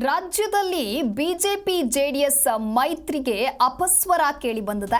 ರಾಜ್ಯದಲ್ಲಿ BJP JDS ಮೈತ್ರಿಗೆ ಅಪಸ್ವರ ಕೇಳಿ ಬಂದಿದೆ.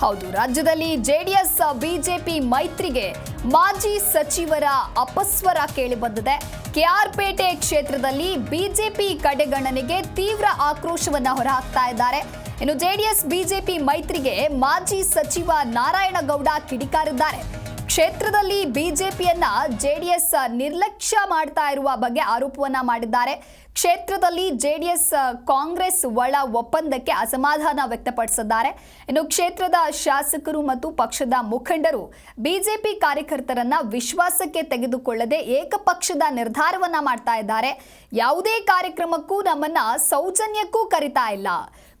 ಹೌದು, ರಾಜ್ಯದಲ್ಲಿ ಜೆಡಿಎಸ್ ಬಿಜೆಪಿ ಮೈತ್ರಿಗೆ ಮಾಜಿ ಸಚಿವರ ಅಪಸ್ವರ ಕೇಳಿ ಬಂದಿದೆ. ಕೆಆರ್ಪೇಟೆ ಕ್ಷೇತ್ರದಲ್ಲಿ ಬಿಜೆಪಿ ಕಡೆಗಣನೆಗೆ ತೀವ್ರ ಆಕ್ರೋಶವನ್ನ ಹೊರಹಾಕ್ತಾ ಇದ್ದಾರೆ. ಇನ್ನು ಜೆಡಿಎಸ್ ಬಿಜೆಪಿ ಮೈತ್ರಿಗೆ ಮಾಜಿ ಸಚಿವ ನಾರಾಯಣಗೌಡ ಕಿಡಿಕಾರಿದ್ದಾರೆ. ಕ್ಷೇತ್ರದಲ್ಲಿ ಬಿಜೆಪಿಯನ್ನ ಜೆಡಿಎಸ್ ನಿರ್ಲಕ್ಷ್ಯ ಮಾಡ್ತಾ ಇರುವ ಬಗ್ಗೆ ಆರೋಪವನ್ನ ಮಾಡಿದ್ದಾರೆ. ಕ್ಷೇತ್ರದಲ್ಲಿ ಜೆಡಿಎಸ್ ಕಾಂಗ್ರೆಸ್ ಒಳ ಒಪ್ಪಂದಕ್ಕೆ ಅಸಮಾಧಾನ ವ್ಯಕ್ತಪಡಿಸಿದ್ದಾರೆ. ಇನ್ನು ಕ್ಷೇತ್ರದ ಶಾಸಕರು ಮತ್ತು ಪಕ್ಷದ ಮುಖಂಡರು ಬಿಜೆಪಿ ಕಾರ್ಯಕರ್ತರನ್ನ ವಿಶ್ವಾಸಕ್ಕೆ ತೆಗೆದುಕೊಳ್ಳದೆ ಏಕಪಕ್ಷದ ನಿರ್ಧಾರವನ್ನ ಮಾಡ್ತಾ ಇದ್ದಾರೆ. ಯಾವುದೇ ಕಾರ್ಯಕ್ರಮಕ್ಕೂ ನಮ್ಮನ್ನ ಸೌಜನ್ಯಕ್ಕೂ ಕರಿತಾ ಇಲ್ಲ.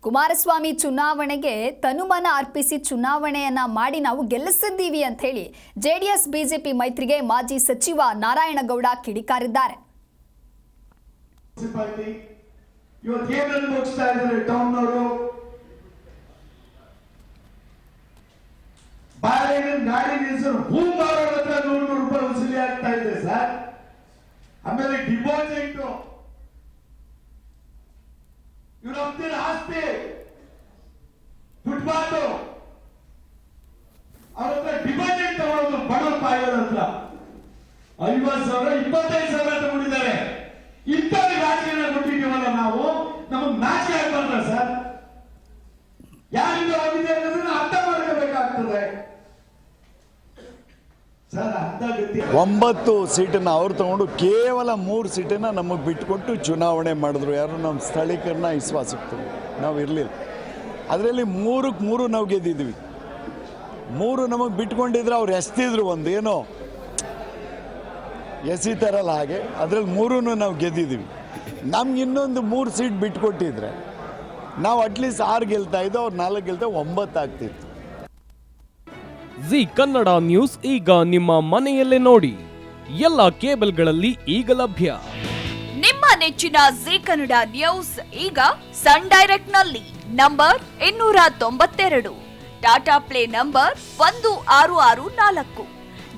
ಕುಮಾರಸ್ವಾಮಿ ಚುನಾವಣೆಗೆ ತನುಮನ ಅರ್ಪಿಸಿ ಚುನಾವಣೆಯನ್ನ ಮಾಡಿ ನಾವು ಗೆಲ್ಲಿಸಿದ್ದೀವಿ ಅಂತ ಹೇಳಿ ಜೆಡಿಎಸ್, ಬಿಜೆಪಿ ಮೈತ್ರಿಗೆ ಮಾಜಿ ಸಚಿವ ನಾರಾಯಣಗೌಡ ಕಿಡಿಕಾರಿದ್ದಾರೆ. ಮುನ್ಸಿಪಾಲಿಟಿ ಇವತ್ತು ಏನ್ ಅನುಭವಿಸ್ತಾ ಇದ್ದಾರೆ ಟೌನ್ ಅವರು ಬಾಳೆಹಣ್ಣು ಗಾಡಿ ನಿಲ್ಸರು ಹೂ ಮಾರೋರ ಹತ್ರ ನೂರು ನೂರು ರೂಪಾಯಿ ವಸೂಲಿ ಆಗ್ತಾ ಇದೆ, ಸರ್. ಆಮೇಲೆ ಡಿಪಾಸಿಟ್ ಇವ್ರ ಹತ್ತಿರ ಆಸ್ತಿ. ಫುಟ್ಬಾಲ್ ಅವ್ರ ಹತ್ರ ಡಿಪಾಸಿಟ್ ತಗೊಳ್ಳೋದು ಬಡ ಪಾಯೋರ ಹತ್ರ. ಐವತ್ತು ಸಾವಿರ, ಇಪ್ಪತ್ತೈದು ಸಾವಿರ ತಗೊಂಡಿದ್ದಾರೆ. ಇಂಥವ್ರಿಗೆ ರಾಜಕೀಯ ಕೊಟ್ಟಿದ್ದೀವಲ್ಲ ನಾವು. ನಮಗ್ ನಾಚಿಕೆ ಆಗ್ಬಾರ್ದ ಸರ್. ಯಾರಿಂದ ಹೋಗಿದೆ ಅನ್ನೋದನ್ನ ಅರ್ಥ ಮಾಡ್ಕೋಬೇಕಾಗ್ತದೆ. ಒಂಬತ್ತು ಸೀಟನ್ನು ಅವ್ರು ತಗೊಂಡು ಕೇವಲ ಮೂರು ಸೀಟನ್ನು ನಮಗೆ ಬಿಟ್ಕೊಟ್ಟು ಚುನಾವಣೆ ಮಾಡಿದ್ರು. ಯಾರು ನಮ್ಮ ಸ್ಥಳೀಕರನ್ನ ವಿಶ್ವಾಸಕ್ಕೆ ನಾವು ಇರಲಿಲ್ಲ. ಅದರಲ್ಲಿ ಮೂರಕ್ಕೆ ಮೂರು ನಾವು ಗೆದ್ದಿದ್ವಿ. ಮೂರು ನಮಗೆ ಬಿಟ್ಕೊಂಡಿದ್ರೆ ಅವ್ರು ಎಸ್ತಿದ್ರು ಒಂದು, ಏನೋ? ಎಸಿತಾರಲ್ಲ ಹಾಗೆ ಅದರಲ್ಲಿ ಮೂರೂ ನಾವು ಗೆದ್ದಿದ್ದೀವಿ. ನಮ್ಗೆ ಇನ್ನೊಂದು ಮೂರು ಸೀಟ್ ಬಿಟ್ಕೊಟ್ಟಿದ್ರೆ ನಾವು ಅಟ್ಲೀಸ್ಟ್ ಆರು ಗೆಲ್ತಾ ಇದ್ದೋ ಅವ್ರು ನಾಲ್ಕು ಗೆಲ್ತಾ ಒಂಬತ್ತು ಆಗ್ತಿತ್ತು. ಜಿ ಕನ್ನಡ ನ್ಯೂಸ್ ಈಗ ನಿಮ್ಮ ಮನೆಯಲ್ಲೇ ನೋಡಿ. ಎಲ್ಲ ಕೇಬಲ್ಗಳಲ್ಲಿ ಈಗ ಲಭ್ಯ. ನಿಮ್ಮ ನೆಚ್ಚಿನ ಜಿ ಕನ್ನಡ ನ್ಯೂಸ್ ಈಗ ಸನ್ ಡೈರೆಕ್ಟ್ನಲ್ಲಿ ನಂಬರ್ ಇನ್ನೂರ ತೊಂಬತ್ತೆರಡು. ಟಾಟಾ ಪ್ಲೇ ನಂಬರ್ ಒಂದು ಆರು ಆರು ನಾಲ್ಕು.